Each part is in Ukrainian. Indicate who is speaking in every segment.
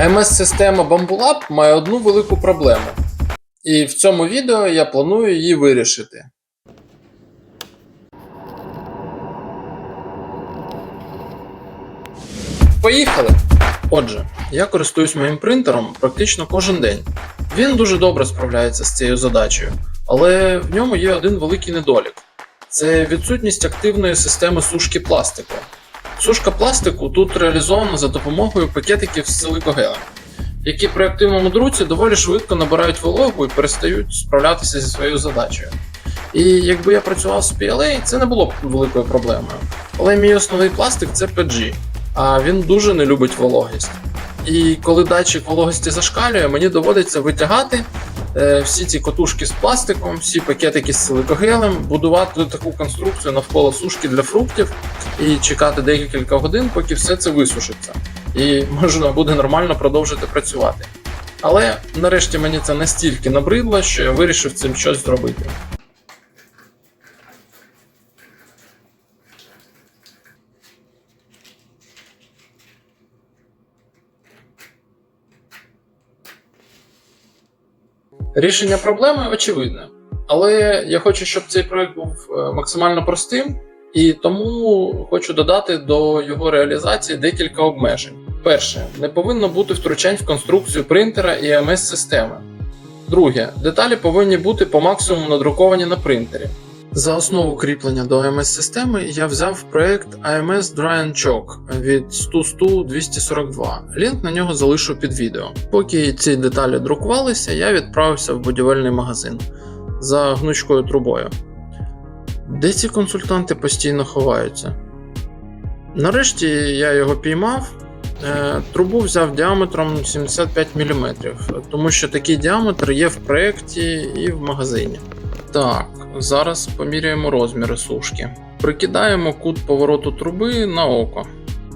Speaker 1: AMS-система Bambulab має одну велику проблему. І в цьому відео я планую її вирішити. Поїхали! Отже, я користуюсь моїм принтером практично кожен день. Він дуже добре справляється з цією задачею, але в ньому є один великий недолік: це відсутність активної системи сушки пластику. Сушка пластику тут реалізована за допомогою пакетиків з силикогелем, які при активному друці доволі швидко набирають вологу і перестають справлятися зі своєю задачею. І якби я працював з PLA, це не було б великою проблемою. Але мій основний пластик це PG, а він дуже не любить вологість. І коли датчик вологості зашкалює, мені доводиться витягати е, всі ці котушки з пластиком, всі пакетики з силикогелем, будувати таку конструкцію навколо сушки для фруктів і чекати декілька годин, поки все це висушиться. І можна буде нормально продовжити працювати. Але нарешті мені це настільки набридло, що я вирішив цим щось зробити. Рішення проблеми очевидне, але я хочу, щоб цей проект був е, максимально простим, і тому хочу додати до його реалізації декілька обмежень. Перше, не повинно бути втручань в конструкцію принтера і АМС-системи. Друге, деталі повинні бути по максимуму надруковані на принтері. За основу кріплення до AMS-системи я взяв проект AMS Dry Choke від 100-242. Лінк на нього залишу під відео. Поки ці деталі друкувалися, я відправився в будівельний магазин за гнучкою трубою. Де ці консультанти постійно ховаються? Нарешті я його піймав. Е, Трубу взяв діаметром 75 мм, тому що такий діаметр є в проєкті і в магазині. Так, зараз поміряємо розміри сушки. Прикидаємо кут повороту труби на око.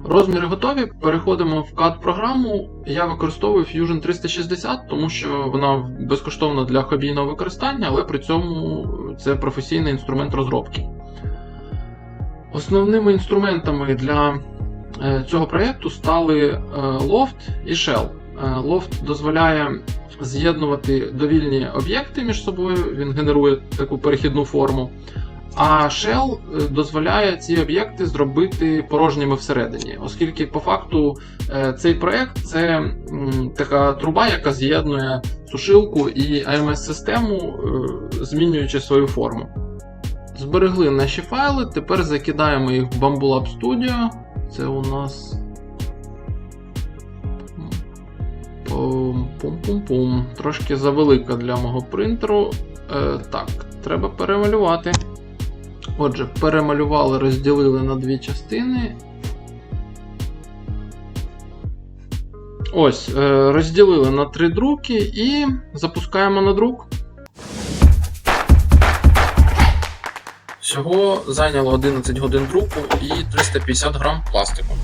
Speaker 1: Розміри готові. Переходимо в CAD програму. Я використовую Fusion 360, тому що вона безкоштовна для хобійного використання, але при цьому це професійний інструмент розробки. Основними інструментами для е, цього проєкту стали е, Loft і Shell. Е, Loft дозволяє з'єднувати довільні об'єкти між собою, він генерує таку перехідну форму. А Shell е, дозволяє ці об'єкти зробити порожніми всередині, оскільки по факту е, цей проект це така труба, яка з'єднує сушилку і AMS-систему, е, змінюючи свою форму. Зберегли наші файли, тепер закидаємо їх в Bamboo Lab Studio. Це у нас Пум-пум-пум. Трошки завелика для мого принтеру. Е, Так, треба перемалювати. Отже, перемалювали, розділили на дві частини. Ось, е, розділили на три друки і запускаємо на друк. Всього зайняло 11 годин друку і 350 грам пластику.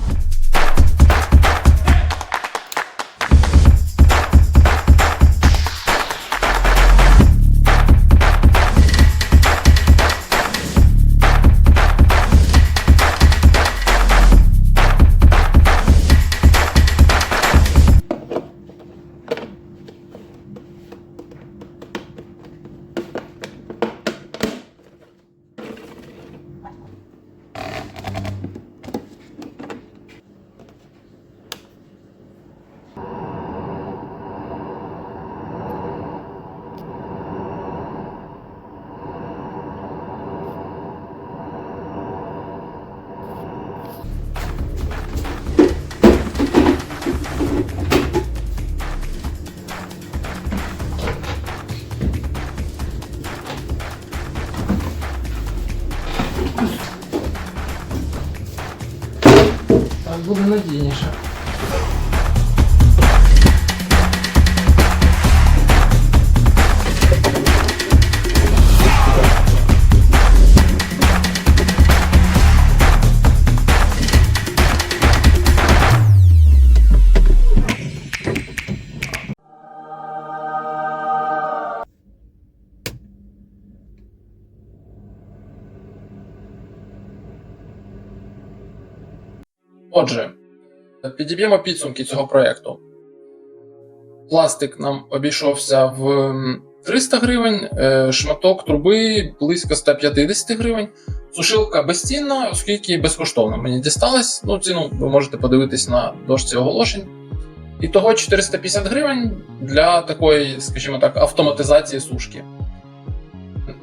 Speaker 1: Так буде надійніше. Отже, підіб'ємо підсумки цього проєкту. пластик нам обійшовся в 300 гривень, е, шматок труби близько 150 гривень. Сушилка безцінна, оскільки безкоштовно мені дісталась. Ну, ціну ви можете подивитись на дошці оголошень. І того 450 гривень для такої, скажімо так, автоматизації сушки.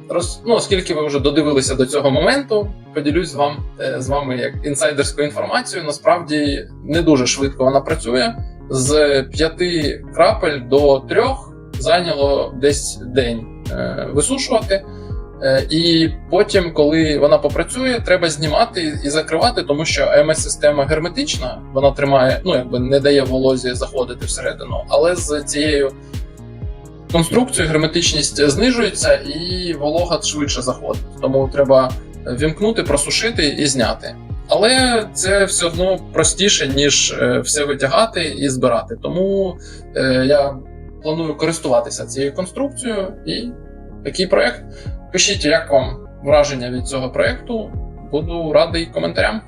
Speaker 1: Роз, ну, оскільки ви вже додивилися до цього моменту, поділюсь з, вам, е, з вами як інсайдерською інформацією. Насправді не дуже швидко вона працює. З п'яти крапель до трьох зайняло десь день е, висушувати. Е, І потім, коли вона попрацює, треба знімати і закривати, тому що АМС-система герметична, вона тримає, ну якби не дає волозі заходити всередину, але з цією конструкцією герметичність знижується і волога швидше заходить. Тому треба вімкнути, просушити і зняти. Але це все одно простіше, ніж е, все витягати і збирати. Тому е, я планую користуватися цією конструкцією і такий проект. Пишіть, як вам враження від цього проекту. Буду радий коментарям.